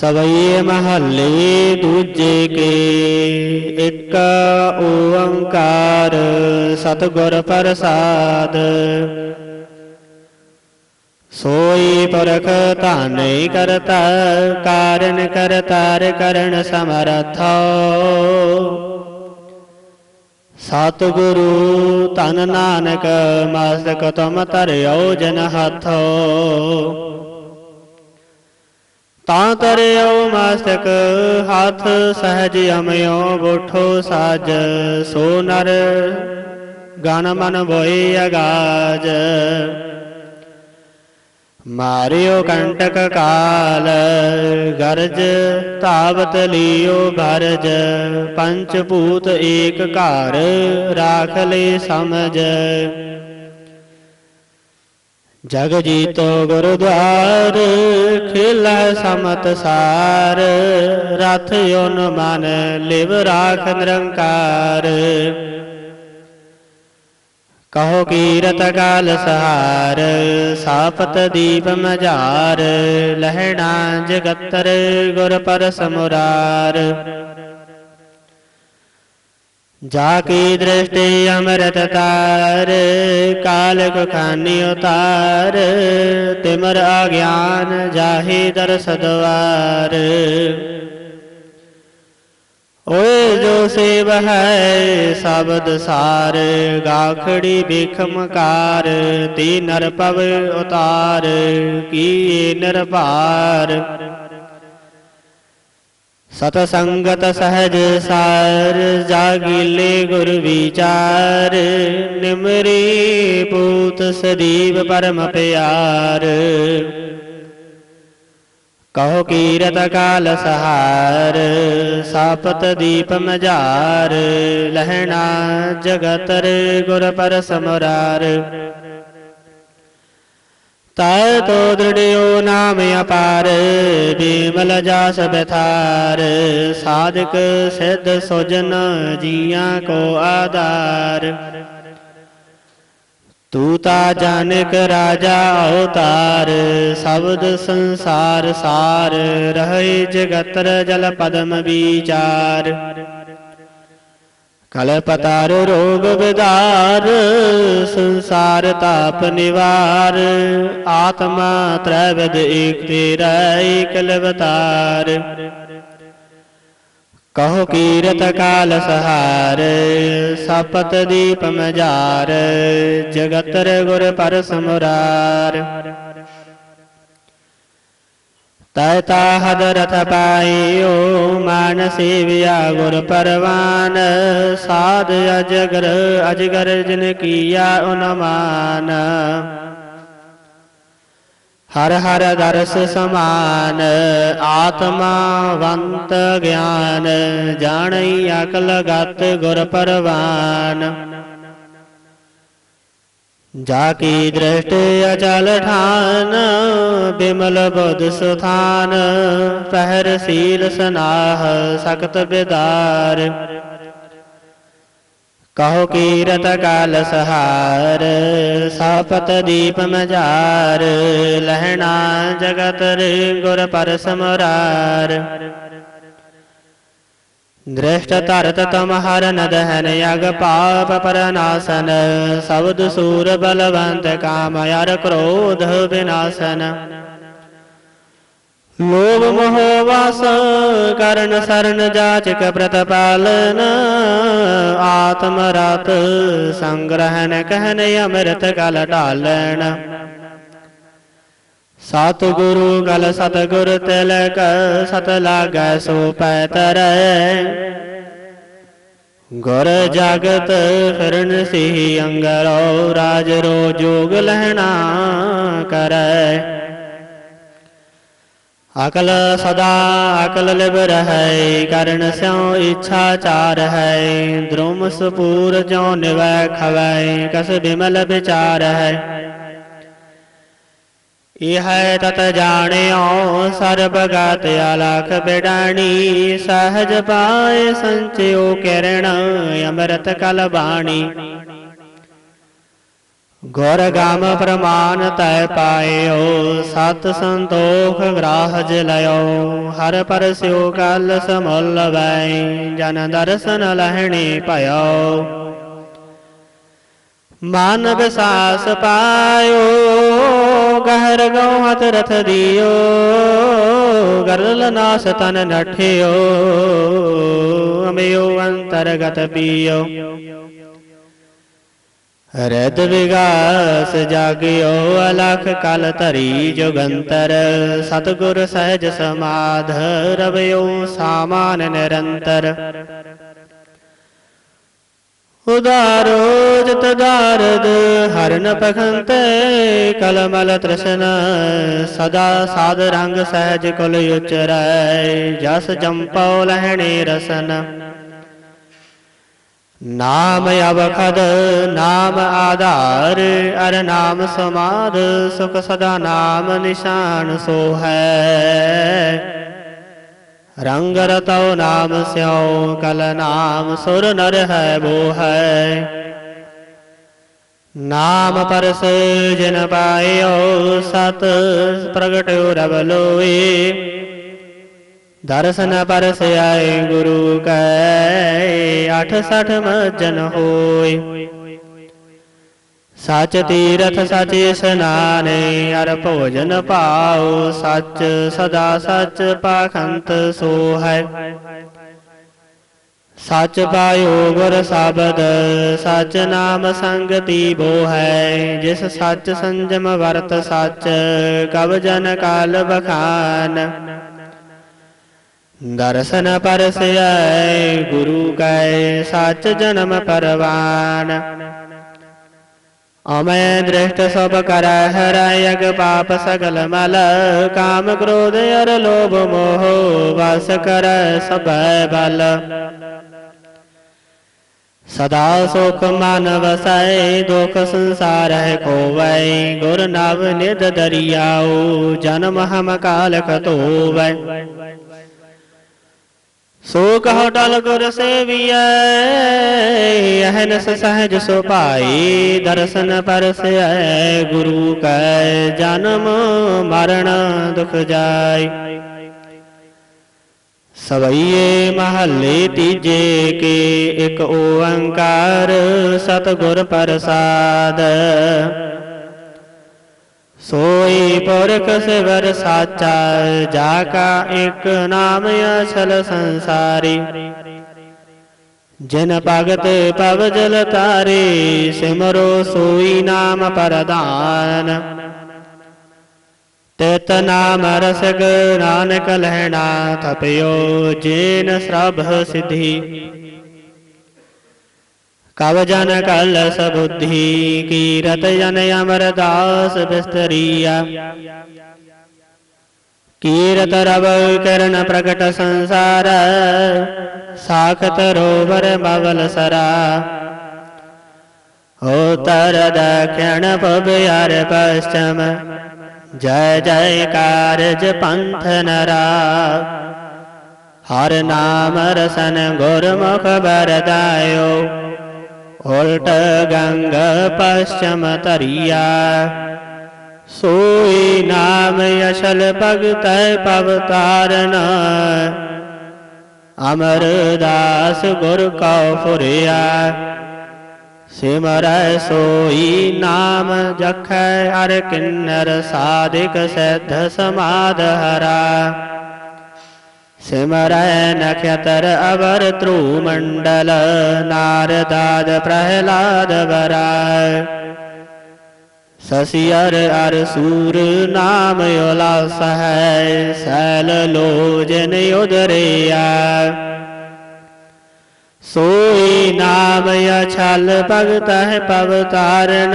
ਸਵਈ ਮਹੱਲੇ ਦੂਜੇ ਕੇ, ਇੱਕ ਓੰਕਾਰ ਸਤਿਗੁਰ ਪ੍ਰਸਾਦ। ਸੋਈ ਪਰਖ ਧਾਨੈ ਕਰਤਾ, ਕਾਰਨ ਕਰਤਾਰ ਕਰਨ ਸਮਰਥ। ਸਤਿਗੁਰੂ ਧਨ ਨਾਨਕ, ਮਸਤਕ ਤੁਮ ਧਰਿਓ ਜਨ ਹੱਥੋ। ਤਾਂ ਤਰਿਓ ਮਸਤਕ, ਹੱਥ ਸਹਿਜ ਅਮਿਓ ਬੋਠੋ ਸਾਜ, ਸੋ ਨਰ ਗਨ ਮਨ ਬੋਈ ਅਗਾਜ। ਮਾਰਿਓ ਕੰਟਕ ਕਾਲ, ਗਰਜ ਤਾਵਤ ਲਿਓ ਭਰਜ ਪੰਚ ਭੂਤ ਏਕ ਘਰ, ਰਾਖ ਲੈ ਸਮਝ। ਜਗ ਜੀਤੋ ਗੁਰਦੁਆਰ, ਖੇਲਾ ਸਮਤ ਸਾਰ, ਰਥ ਯੋਨ ਮਨ ਲਿਵ ਰਾਖ ਨਿਰੰਕਾਰ। ਕਹੋ ਕੀਰਤ ਕਾਲ ਸਹਾਰ ਸਾਪਤ ਦੀਪ ਮਝਾਰ, ਲਹਿਣਾ ਜਗਤਰ ਗੁਰ ਪਰ ਸਮੁਰਾਰ ਜਾ ਕੀ ਦ੍ਰਿਸ਼ਟੀ ਅੰਮ੍ਰਿਤ ਤਾਰ ਕਾਲ ਖਾਨੀ ਉਤਾਰ ਤਿਮਰ ਆਗਿਆਨ ਜਾਹੀ ਦਰਸ ਦਵਾਰ ਓਏ ਜੋ ਸੇਵ ਹੈ ਸ਼ਬਦ ਸਾਰ ਗਾਖੜੀ ਬਿਖਮਕਾਰ ਤੀ ਨਰ ਪਵ ਉਤਾਰ ਕੀ ਨਿਰਭਾਰ ਸਤ ਸੰਗਤ ਸਹਜ ਸਾਰ, ਜਾਗੀਲੇ ਗੁਰ ਵਿਚਾਰ, ਨਿਮਰੀ ਪੂਤ ਸਦੀਵ ਪਰਮ ਪਿਆਰ। ਕਹੋ ਕੀਰਤ ਕਾਲ ਸਹਾਰ, ਸਾਪਤ ਦੀਪ ਮਝਾਰ, ਲਹਿਣਾ ਜਗਤਰ ਗੁਰ ਪਰ ਸਮਰਾਰ। ਤੈ ਤੋ ਦ੍ਰਿੜਿਓ ਨਾਮ ਅਪਾਰ ਬੀਮਲ ਜਾਸ ਬਥਾਰ ਸਾਧਕ ਸਿੱਧ ਸੁਜਨ ਜੀਆਂ ਕੋ ਆਧਾਰ। ਤੂ ਤਾ ਜਾਨਕ ਰਾਜਾ ਅਵਤਾਰ। ਸ਼ਬਦ ਸੰਸਾਰ ਸਾਰ। ਰਹੇ ਜਗਤਰ ਜਲ ਪਦਮ ਵਿਚਾਰ। ਕਲਪਤਾਰ ਰੋਗ ਵਿਦਾਰ, ਸੰਸਾਰ ਤਾਪ ਨਿਵਾਰ। ਆਤਮਾ ਤ੍ਰੈਵਦ ਏਕ ਤੇਰਾ ਏਕ ਲਵਤਾਰ ਕਹੋ ਕੀਰਤ ਕਾਲ ਸਹਾਰ, ਸਪਤ ਦੀਪ ਮਝਾਰ, ਜਗਤ ਗੁਰ ਪਰ ਸਮਰਾਰ ਤੈ ਤਾ ਹਦ ਪਾਇਓ ਮਾਨ ਸੇਵਿਆ ਗੁਰ ਪਰਵਾਨ ਸਾਧ ਅਜਗਰ ਅਜਗਰ ਜਿਨ ਕੀਆ ਉਨਮਾਨ ਹਰ ਹਰ ਦਰਸ ਸਮਾਨ ਆਤਮਾ ਵੰਤ ਗਿਆਨ ਜਾਣਈ ਅਕਲ ਗਤ ਗੁਰ ਪਰਵਾਨ ਜਾ ਕੀ ਦ੍ਰਿਸ਼ਟ ਅਚਲ ਠਾਨ ਬਿਮਲ ਬੁੱਧ ਸੁਥਾਨ ਪਹਿਰ ਸੀਲ ਸਨਾਹ ਸਖਤ ਬਿਦਾਰ ਕਹੋ ਕੀਰਤ ਕਾਲ ਸਹਾਰ ਸਾਪਤ ਦੀਪ ਮਝਾਰ ਲਹਿਣਾ ਜਗਤ ਰੇ ਗੁਰ ਪਰ ਸਮਰਾਰ ਦ੍ਰਿਸ਼ਟ ਧਰਤ ਤਮ ਹਰ ਨਦਹਨ ਯਗ ਪਾਪ ਪਰਨਾਸਨ ਸਬਦ ਸੂਰ ਬਲਵੰਤ ਕਾਮ ਯਰ ਕ੍ਰੋਧ ਵਿਨਾਸਨ ਲੋਭ ਮੋਹ ਵਾਸ ਕਰਨ ਸਰਨ ਜਾਚਕ ਪ੍ਰਤਪਾਲਨ ਆਤਮ ਰਤ ਸੰਗ੍ਰਹਨ ਕਹਿਨ ਅੰਮ੍ਰਿਤ ਕਲ ਢਾਲਣ ਸਤ ਗੁਰੂ ਗਲ ਤਿਲਕ, ਸਤ ਲਾਗੈ ਸੋ ਪੈ ਤਰੈ ਗੁਰ ਜਗਤ ਫਿਰਨ ਸੀ ਅੰਗਰੋ, ਰਾਜ ਰੋ ਜੋਗ ਲਹਿਣਾ ਕਰੈ। ਅਕਲ ਸਦਾ ਅਕਲ ਲਿਵ ਰਹੈ, ਕਰਨ ਸਿਉ ਇੱਛਾ ਚਾਰ ਹੈ। ਦ੍ਰੁਮ ਸਪੂਰ ਜੋ ਨਿਵੈ ਖਵੈ, ਕਸ ਬਿਮਲ ਵਿਚਾਰ ਹੈ। ਇਹ ਤਤ ਜਾਣਿਓ, ਸਰਬ ਗਤ ਅਲਖ ਬਿਡਾਣੀ ਸਹਜ ਪਾਏ ਸੰਚਿਓ ਕਿਰਣ, ਅੰਮ੍ਰਿਤ ਕਲ ਬਾਣੀ। ਗੁਰ ਗਾਮ ਪ੍ਰਮਾਨ ਤੈ ਪਾਇਓ, ਸਤ ਸੰਤੋਖ ਗ੍ਰਾਹਜ ਲਿਓ ਹਰ ਪਰਸਿਓ ਕਲ ਸਮੁੱਲ ਵੈ, ਜਨ ਦਰਸ਼ਨ ਲਹਿਣੇ ਭਇਓ। ਮਨ ਵਿਸਾਸ ਪਾਇਓ ਗਹਿਰ ਗਉ ਹਤ ਰਥ ਦਿਓ, ਗਰਲ ਨਾਸ ਤਨ ਨਠਿਓ, ਅਮਿਓ ਅੰਤਰਗਤ ਪੀਓ। ਰਤ ਵਿਗਾਸ ਜਾਗਿਓ, ਅਲਖ ਕਲ ਧਰੀ ਜੁਗੰਤਰ, ਸਤਗੁਰ ਸਹਿਜ ਸਮਾਧ, ਰਵਿਓ ਸਾਮਾਨ ਨਿਰੰਤਰ। ਉਦਾਰੋ ਜਤ ਦਾਰਦ ਹਰਨ ਪਖੰਤੇ ਕਲਮਲ ਤ੍ਰਿਸ਼ਨ, ਸਦਾ ਸਾਧ ਰੰਗ ਸਹਿਜ ਕੁਲ ਉਚਰੈ, ਜਸ ਜੰਪਉ ਲਹਿਣੇ ਰਸਨ। ਨਾਮ ਅਵਖਦ, ਨਾਮ ਆਧਾਰ, ਅਰ ਨਾਮ ਸਮਾਦ, ਸੁਖ ਸਦਾ ਨਾਮ ਨਿਸ਼ਾਨ ਸੋ ਹੈ ਰੰਗ ਰਤਉ ਨਾਮ ਸਿਉ ਕਲ ਨਾਮ ਸੁਰ ਨਰ ਹੈ ਬੋ ਹੈ ਨਾਮ ਪਰਸ ਜਿਨ ਪਾਇਓ ਸਤ ਪ੍ਰਗਟਿਓ ਰਬ ਲੋਏ ਦਰਸ਼ਨ ਪਰਸ ਆਏ ਗੁਰੂ ਕੈ 68 ਮਜਨ ਹੋਏ ਸਚ ਤੀਰਥ ਸਚ ਇਸਨਾਨੇ ਅਰ ਭੋਜਨ ਪਾਉ ਸਚ, ਸਦਾ ਸਚ ਪਾਖੰਤ ਸੋ ਹੈ ਸਚ ਪਾਇਓ ਗੁਰ ਸ਼ਬਦ, ਸਚ ਨਾਮ ਸੰਗਤੀ ਬੋ ਹੈ ਜਿਸ ਸਚ ਸੰਜਮ ਵਰਤ ਸਚ, ਕਬ ਜਨ ਕਾਲ ਬਖਾਨ ਦਰਸ਼ਨ ਪਰਸੈ ਗੁਰੂ ਕੈ ਸਚ ਜਨਮ ਪਰਵਾਨ। ਅਮੈ ਦ੍ਰਿਸ਼ਟ ਸਭ ਕਰੈ, ਹਰੈ ਅਗ ਪਾਪ ਸਗਲ ਮਲ। ਕਾਮ ਕ੍ਰੋਧ ਅਰ ਲੋਭ ਮੋਹ, ਵਸ ਕਰੈ ਸਭੈ ਬਲ। ਸਦਾ ਸੁਖ ਮਨ ਵਸੈ, ਦੁਖ ਸੰਸਾਰ ਹੈ ਕੋਵੈ। ਗੁਰ ਨਵ ਨਿਦ ਦਰਿਆਉ, ਜਨਮ ਹਮ ਕਾਲ ਕਤੋਵੈ ਸੋ ਕਹੋ ਟਲ ਗੁਰ ਸੇਵੀਐ ਅਹਨਸ ਸਹਜ ਸੁਭਾਈ ਦਰਸ਼ਨ ਪਰਸੈ ਗੁਰੂ ਕੈ ਜਨਮ ਮਰਨ ਦੁਖ ਜਾਈ। ਸਵਈਏ ਮਹੱਲੇ ਤੀਜੇ ਕੇ, ਇੱਕ ਓੰਕਾਰ ਸਤਿਗੁਰ ਪ੍ਰਸਾਦ। ਸੋਈ ਪੁਰਖ ਸਿਵਰ ਸਾਚਾ, ਜਾ ਕਾ ਇੱਕ ਨਾਮ ਅਸਲ ਸੰਸਾਰੀ। ਜਿਨ ਭਗਤ ਪਵ ਜਲ ਤਾਰੇ ਸਿਮਰੋ ਸੋਈ ਨਾਮ ਪਰਦਾਨ ਤਿਤ ਨਾਮ ਰਸਗ ਨਾਨਕ ਲਹਿਣਾ ਥਪਿਓ ਜੇਨ ਸਰਬ ਸਿਧੀ। ਕਵ ਜਨ ਕਲ ਸਬੁੱਧੀ, ਕੀਰਤ ਜਨ ਅਮਰਦਾਸ ਬਿਸਤਰੀਆ। ਕੀਰਤ ਰਵ ਕਰਨ ਪ੍ਰਗਟ ਸੰਸਾਰ, ਸਾਖਤ ਰੋਵਰ ਬਵਲ ਸਰਾ। ਹੋ ਤਰ ਦਖਣ ਪਬਿਆਰ ਪਸ਼ਚਮ, ਜੈ ਜੈ ਕਾਰਜ ਪੰਥ ਨਰਾ। ਹਰ ਨਾਮ ਰਸਨ ਗੁਰਮੁਖ ਬਰਦਾਇਓ ਉਲਟ ਗੰਗ ਪਸ਼ਚਮ ਤਰੀਆ ਸੋਈ ਨਾਮ ਅਸਲ ਭਗਤੈ ਪਵ ਤਾਰਨ ਅਮਰਦਾਸ ਗੁਰ ਕਉ ਫੁਰਿਆ ਸਿਮਰੈ ਸੋਈ ਨਾਮ ਜਖੈ ਹਰ ਕਿੰਨਰ ਸਾਧਿਕ ਸਿੱਧ ਸਮਾਦ ਹਰਾ ਸਿਮਰੈ ਨਖਤਰ ਅਵਰ ਧਰੂ ਮੰਡਲ ਨਾਰਦਾਦ ਪ੍ਰਹਿਲਾਦ ਵਰਾ ਸਸਿਅਰ ਅਰ ਸੂਰ ਨਾਮ ਉਲਾਸ ਹੈ ਸੈਲ ਲੋਜਨ ਉਦਰਿਆ ਸੋਈ ਨਾਮ ਅਛਲ ਭਗਤ ਹੈ ਪਵ ਤਾਰਨ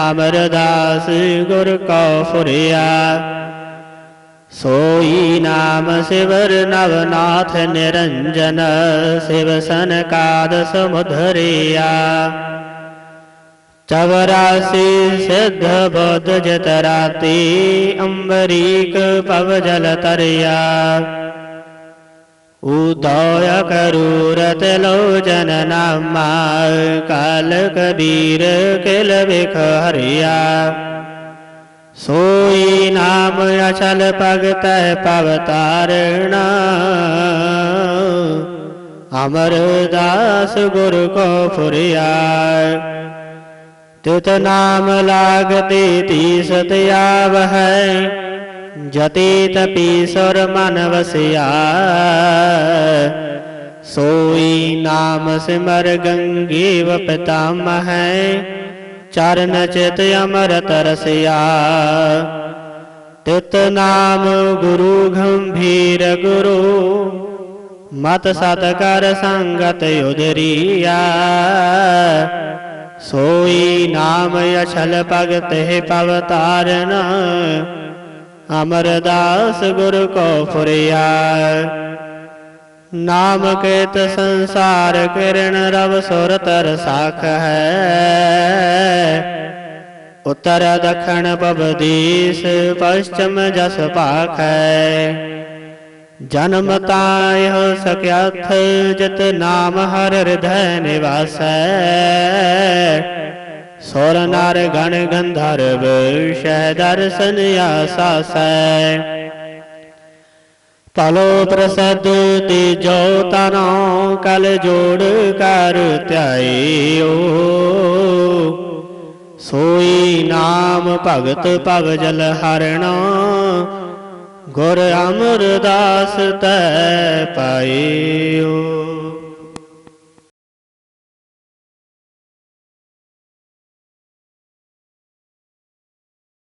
ਅਮਰਦਾਸ ਗੁਰ ਕਉ ਫੁਰਿਆ सोई नाम शिवर शिवर्नवनाथ निरञ्जन शिवसनकादसमुधर्या। चराशि सिद्ध बद्ध जतराति अम्बरीकप जलतरया उदय करुर तिलोचननामा कालकबीरकिलविखहरिया ਸੋਈ ਨਾਮ ਅਚਲ ਭਗਤੈ ਪਵ ਤਾਰਣਾ ਅਮਰਦਾਸ ਗੁਰ ਕੋ ਫੁਰਿਆ ਤਿਤ ਨਾਮ ਲਾਗਤੇ ਤੀਸ ਤਿਆਵ ਹੈ ਜਤੀ ਤਪੀ ਸੁਰ ਮਨ ਵਸਿਆ ਸੋਈ ਨਾਮ ਸਿਮਰ ਗੰਗੇ ਵਪਤਾਮ ਹੈ ਚਰਨ ਚਿਤ ਅਮਰਤ ਰਸਿਆ। ਤਿਤ ਨਾਮ ਗੁਰੂ ਗੰਭੀਰ ਗੁਰੂ, ਮਤ ਸਤ ਕਰ ਸੰਗਤ ਉਦਰੀਆ ਸੋਈ ਨਾਮ ਅਛਲ ਭਗਤ ਹੈ ਪਵ ਅਮਰਦਾਸ ਗੁਰ ਕੋ ਫੁਰਿਆ। ਨਾਮ ਕੇਤ ਸੰਸਾਰ ਕਿਰਨ ਰਵ ਸੁਰ ਤਰ ਸਾਖ ਹੈ। ਉਤਰ ਦਖਣ ਪਵ ਦੀਸ ਜਸ ਪਾਖ ਹੈ। ਜਨਮ ਤਾਇ ਸਕਿਆਥ ਜਿਤ ਨਾਮ ਹਰ ਹਿਰਦੈ ਨਿਵਾਸੈ ਸੁਰ ਨਰ ਗਣ ਗੰਧਰਵ ਸ਼ਹਿ ਦਰਸ਼ਨ ਆਸਾਸੈ ਪਲੋ ਪ੍ਰਸਦ ਤੇ ਜੋ ਤਨੋ ਕਲ ਜੋੜ ਕਰ ਧਿਆਇਓ। ਸੋਈ ਨਾਮ ਭਗਤ ਭਵ ਜਲ ਹਰਣਾ, ਗੁਰ ਅਮਰਦਾਸ ਤੈ ਪਾਇਓ।